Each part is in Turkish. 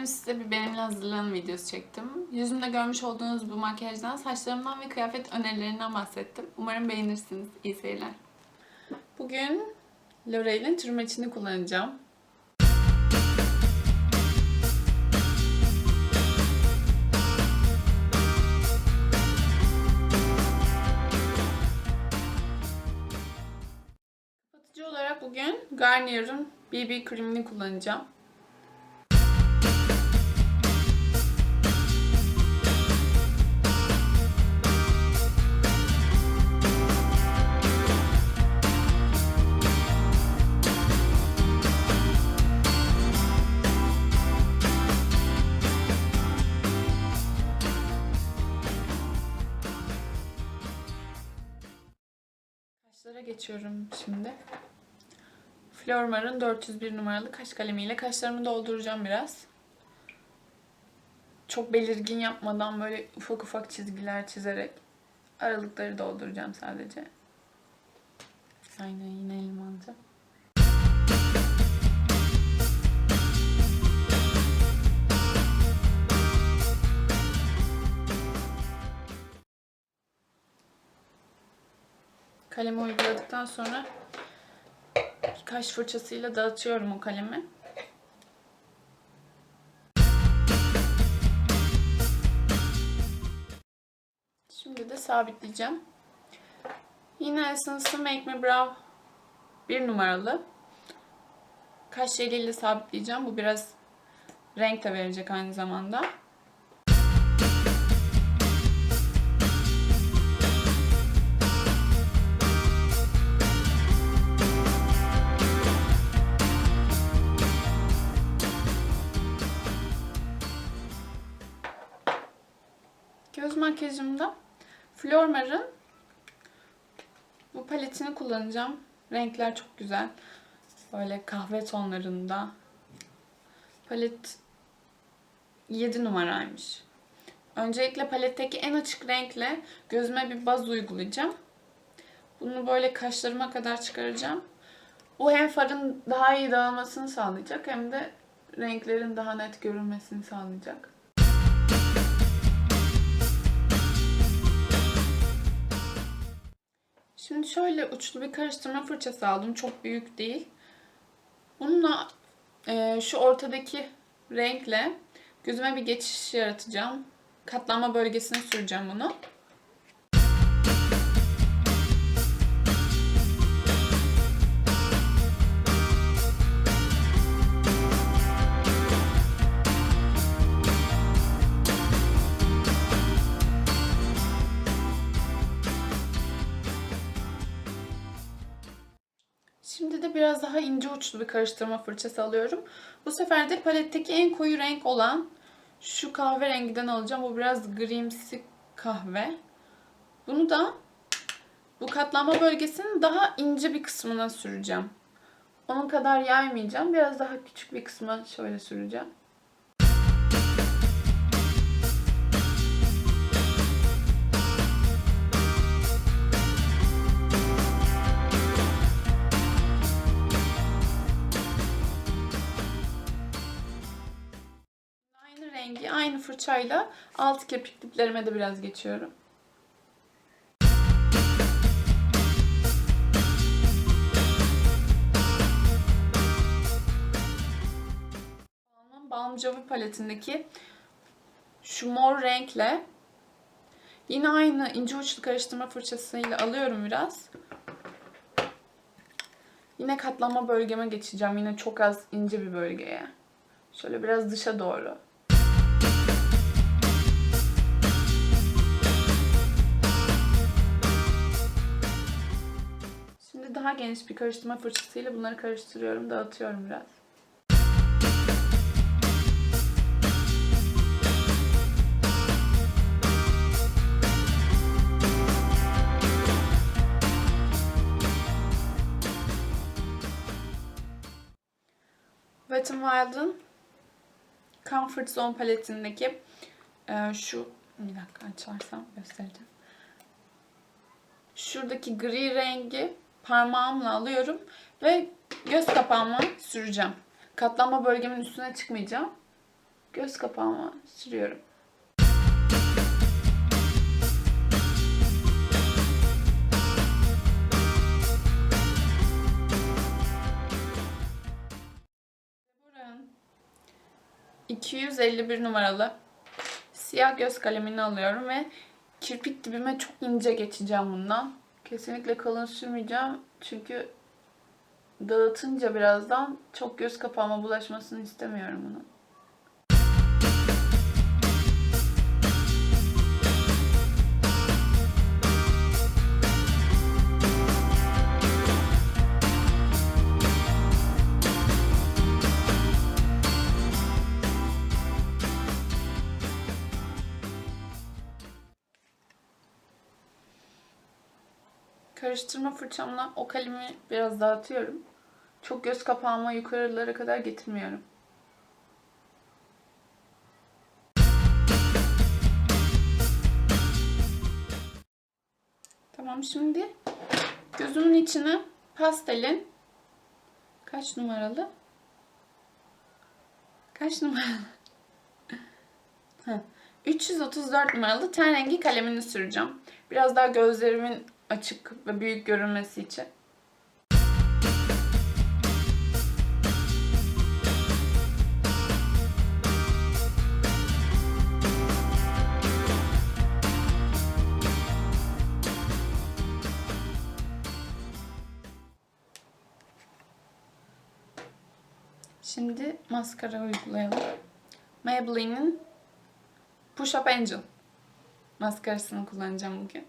Bugün size bir benimle hazırlanan videosu çektim. Yüzümde görmüş olduğunuz bu makyajdan, saçlarımdan ve kıyafet önerilerinden bahsettim. Umarım beğenirsiniz. İyi seyirler. Bugün L'Oreal'in tırmaçını kullanacağım. Kapatıcı olarak bugün Garnier'ın BB kremini kullanacağım. Geçiyorum şimdi. Flormar'ın 401 numaralı kaş kalemiyle kaşlarımı dolduracağım biraz. Çok belirgin yapmadan böyle ufak ufak çizgiler çizerek aralıkları dolduracağım sadece. Aynen yine elim. Kalemi uyguladıktan sonra kaş fırçasıyla dağıtıyorum o kalemi. Şimdi de sabitleyeceğim. Yine Essence'ı Make Me Brow bir numaralı. Kaş jeliyle sabitleyeceğim. Bu biraz renk de verecek aynı zamanda. Makyajımda Flormar'ın bu paletini kullanacağım. Renkler çok güzel. Böyle kahve tonlarında. Palet 7 numaraymış. Öncelikle paletteki en açık renkle gözüme bir baz uygulayacağım. Bunu böyle kaşlarıma kadar çıkaracağım. Bu hem farın daha iyi dağılmasını sağlayacak hem de renklerin daha net görünmesini sağlayacak. Şimdi şöyle uçlu bir karıştırma fırçası aldım. Çok büyük değil. Bununla e, şu ortadaki renkle gözüme bir geçiş yaratacağım. Katlanma bölgesine süreceğim bunu. Şimdi de biraz daha ince uçlu bir karıştırma fırçası alıyorum. Bu sefer de paletteki en koyu renk olan şu kahverengiden alacağım. Bu biraz grimsi kahve. Bunu da bu katlanma bölgesinin daha ince bir kısmına süreceğim. Onun kadar yaymayacağım. Biraz daha küçük bir kısma şöyle süreceğim. Fırçayla alt kirpik diplerime de biraz geçiyorum. Balm Jovi paletindeki şu mor renkle yine aynı ince uçlu karıştırma fırçasıyla alıyorum biraz. Yine katlanma bölgeme geçeceğim. Yine çok az ince bir bölgeye. Şöyle biraz dışa doğru. Daha geniş bir karıştırma fırçasıyla bunları karıştırıyorum, dağıtıyorum biraz. Wet n Wild'ın Comfort Zone paletindeki e, şu bir dakika açarsam göstereceğim. Şuradaki gri rengi parmağımla alıyorum ve göz kapağıma süreceğim. Katlanma bölgemin üstüne çıkmayacağım. göz kapağıma sürüyorum. Buranın 251 numaralı siyah göz kalemini alıyorum ve kirpik dibime çok ince geçeceğim bundan. Kesinlikle kalın sürmeyeceğim çünkü dağıtınca birazdan çok göz kapağıma bulaşmasını istemiyorum bunu. Karıştırma fırçamla o kalemi biraz dağıtıyorum. Çok göz kapağıma yukarılara kadar getirmiyorum. Tamam şimdi gözümün içine pastelin kaç numaralı? Kaç numaralı? Heh, 334 numaralı ten rengi kalemini süreceğim. Biraz daha gözlerimin açık ve büyük görünmesi için. Şimdi maskara uygulayalım. Maybelline'in Push Up Angel maskarasını kullanacağım bugün.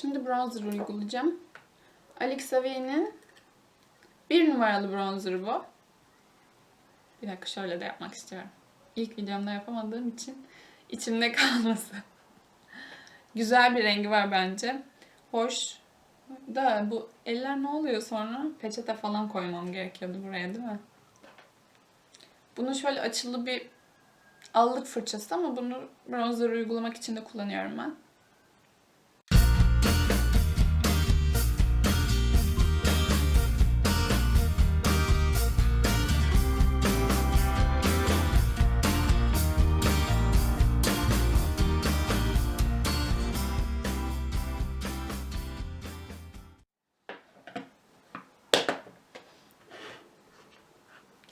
Şimdi bronzer uygulayacağım. Alex Avey'nin bir numaralı bronzerı bu. Bir dakika şöyle de yapmak istiyorum. İlk videomda yapamadığım için içimde kalması. Güzel bir rengi var bence. Hoş. Da bu eller ne oluyor sonra? Peçete falan koymam gerekiyordu buraya değil mi? Bunu şöyle açılı bir allık fırçası ama bunu bronzer uygulamak için de kullanıyorum ben.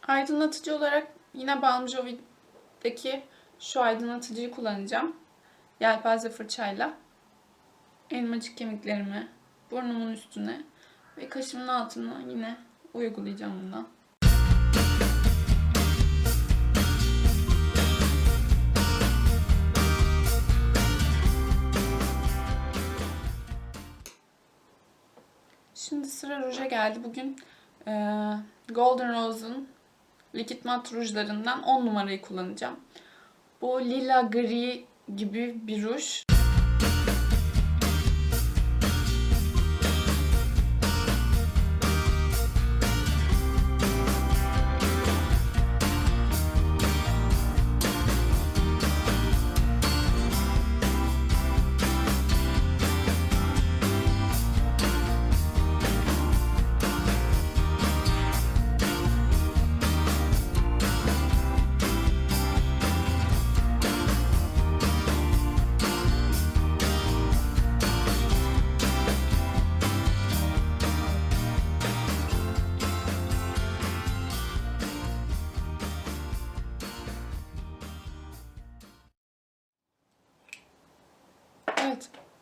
Aydınlatıcı olarak yine Balm Jovi'deki şu aydınlatıcıyı kullanacağım. Yelpaze fırçayla. Elmacık kemiklerime, burnumun üstüne ve kaşımın altına yine uygulayacağım bundan. Şimdi sıra ruja geldi. Bugün Golden Rose'un Liquid Matte rujlarından 10 numarayı kullanacağım. Bu lila gri gibi bir ruj.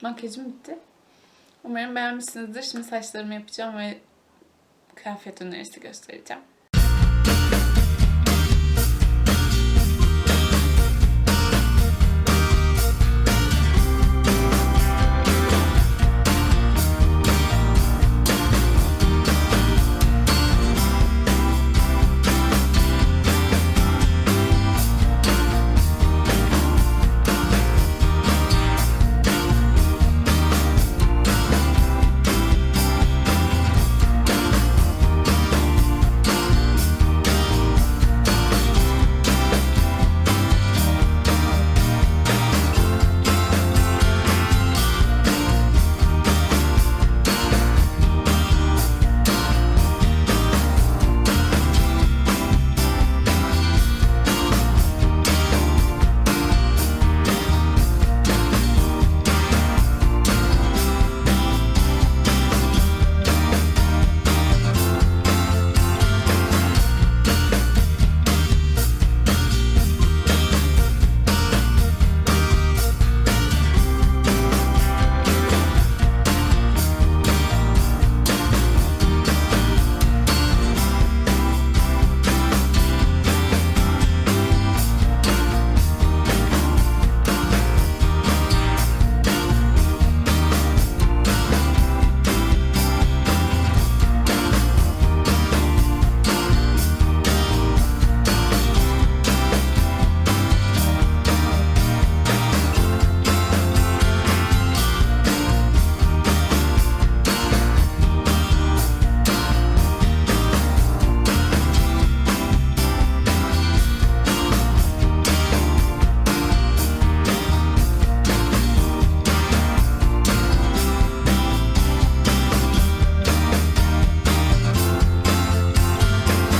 Makyajım bitti. Umarım beğenmişsinizdir. Şimdi saçlarımı yapacağım ve kıyafet önerisi göstereceğim.